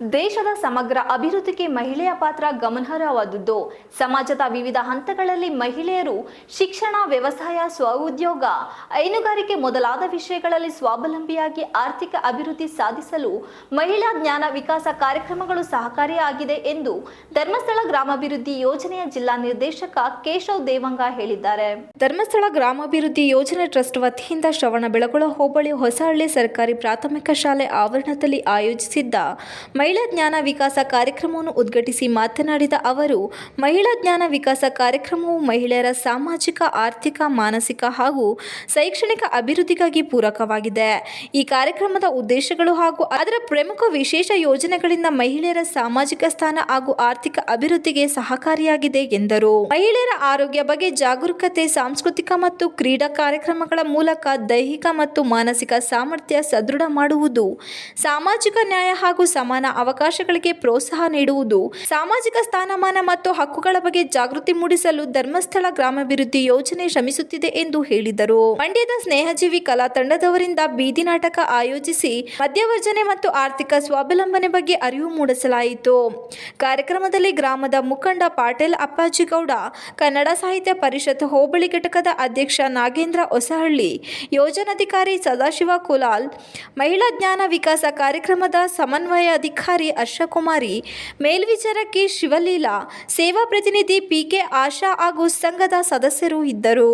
ದೇಶದ ಸಮಗ್ರ ಅಭಿವೃದ್ಧಿಗೆ ಮಹಿಳೆಯ ಪಾತ್ರ ಗಮನಾರ್ಹವಾದುದು ಸಮಾಜದ ವಿವಿಧ ಹಂತಗಳಲ್ಲಿ ಮಹಿಳೆಯರು ಶಿಕ್ಷಣ, ವ್ಯವಸಾಯ, ಸ್ವಉದ್ಯೋಗ, ಹೈನುಗಾರಿಕೆ ಮೊದಲಾದ ವಿಷಯಗಳಲ್ಲಿ ಸ್ವಾವಲಂಬಿಯಾಗಿ ಆರ್ಥಿಕ ಅಭಿವೃದ್ಧಿ ಸಾಧಿಸಲು ಮಹಿಳಾ ಜ್ಞಾನ ವಿಕಾಸ ಕಾರ್ಯಕ್ರಮಗಳು ಸಹಕಾರಿಯಾಗಿದೆ ಎಂದು ಧರ್ಮಸ್ಥಳ ಗ್ರಾಮಾಭಿವೃದ್ಧಿ ಯೋಜನೆಯ ಜಿಲ್ಲಾ ನಿರ್ದೇಶಕ ಕೇಶವ್ ದೇವಂಗ ಹೇಳಿದ್ದಾರೆ. ಧರ್ಮಸ್ಥಳ ಗ್ರಾಮಾಭಿವೃದ್ಧಿ ಯೋಜನೆ ಟ್ರಸ್ಟ್ ವತಿಯಿಂದ ಶ್ರವಣ ಬೆಳಗೊಳ ಹೋಬಳಿ ಹೊಸಹಳ್ಳಿ ಸರ್ಕಾರಿ ಪ್ರಾಥಮಿಕ ಶಾಲೆ ಆವರಣದಲ್ಲಿ ಆಯೋಜಿಸಿದ್ದ ಮಹಿಳಾ ಜ್ಞಾನ ವಿಕಾಸ ಕಾರ್ಯಕ್ರಮವನ್ನು ಉದ್ಘಾಟಿಸಿ ಮಾತನಾಡಿದ ಅವರು, ಮಹಿಳಾ ಜ್ಞಾನ ವಿಕಾಸ ಕಾರ್ಯಕ್ರಮವು ಮಹಿಳೆಯರ ಸಾಮಾಜಿಕ, ಆರ್ಥಿಕ, ಮಾನಸಿಕ ಹಾಗೂ ಶೈಕ್ಷಣಿಕ ಅಭಿವೃದ್ಧಿಗಾಗಿ ಪೂರಕವಾಗಿದೆ. ಈ ಕಾರ್ಯಕ್ರಮದ ಉದ್ದೇಶಗಳು ಹಾಗೂ ಅದರ ಪ್ರಮುಖ ವಿಶೇಷ ಯೋಜನೆಗಳಿಂದ ಮಹಿಳೆಯರ ಸಾಮಾಜಿಕ ಸ್ಥಾನ ಹಾಗೂ ಆರ್ಥಿಕ ಅಭಿವೃದ್ಧಿಗೆ ಸಹಕಾರಿಯಾಗಿದೆ ಎಂದರು. ಮಹಿಳೆಯರ ಆರೋಗ್ಯ ಬಗ್ಗೆ ಜಾಗರೂಕತೆ, ಸಾಂಸ್ಕೃತಿಕ ಮತ್ತು ಕ್ರೀಡಾ ಕಾರ್ಯಕ್ರಮಗಳ ಮೂಲಕ ದೈಹಿಕ ಮತ್ತು ಮಾನಸಿಕ ಸಾಮರ್ಥ್ಯ ಸದೃಢ ಮಾಡುವುದು, ಸಾಮಾಜಿಕ ನ್ಯಾಯ ಹಾಗೂ ಸಮಾನ ಅವಕಾಶಗಳಿಗೆ ಪ್ರೋತ್ಸಾಹ ನೀಡುವುದು, ಸಾಮಾಜಿಕ ಸ್ಥಾನಮಾನ ಮತ್ತು ಹಕ್ಕುಗಳ ಬಗ್ಗೆ ಜಾಗೃತಿ ಮೂಡಿಸಲು ಧರ್ಮಸ್ಥಳ ಗ್ರಾಮಾಭಿವೃದ್ಧಿ ಯೋಜನೆ ಶ್ರಮಿಸುತ್ತಿದೆ ಎಂದು ಹೇಳಿದರು. ಮಂಡ್ಯದ ಸ್ನೇಹಜೀವಿ ಕಲಾ ತಂಡದವರಿಂದ ಬೀದಿ ನಾಟಕ ಆಯೋಜಿಸಿ ಮಧ್ಯವರ್ಜನೆ ಮತ್ತು ಆರ್ಥಿಕ ಸ್ವಾವಲಂಬನೆ ಬಗ್ಗೆ ಅರಿವು ಮೂಡಿಸಲಾಯಿತು. ಕಾರ್ಯಕ್ರಮದಲ್ಲಿ ಗ್ರಾಮದ ಮುಖಂಡ ಪಾಟೀಲ್ ಅಪ್ಪಾಜಿಗೌಡ, ಕನ್ನಡ ಸಾಹಿತ್ಯ ಪರಿಷತ್ ಹೋಬಳಿ ಘಟಕದ ಅಧ್ಯಕ್ಷ ನಾಗೇಂದ್ರ ಹೊಸಹಳ್ಳಿ, ಯೋಜನಾಧಿಕಾರಿ ಸದಾಶಿವ ಕುಲಾಲ್, ಮಹಿಳಾ ಜ್ಞಾನ ವಿಕಾಸ ಕಾರ್ಯಕ್ರಮದ ಸಮನ್ವಯಾಧಿಕಾರಿ ಹರ್ಷಕುಮಾರಿ ಮೇಲ್ವಿಚಾರಕಿ ಶಿವಲೀಲಾ ಸೇವಾ ಪ್ರತಿನಿಧಿ ಪಿಕೆ ಆಶಾ ಹಾಗೂ ಸಂಘದ ಸದಸ್ಯರು ಇದ್ದರು.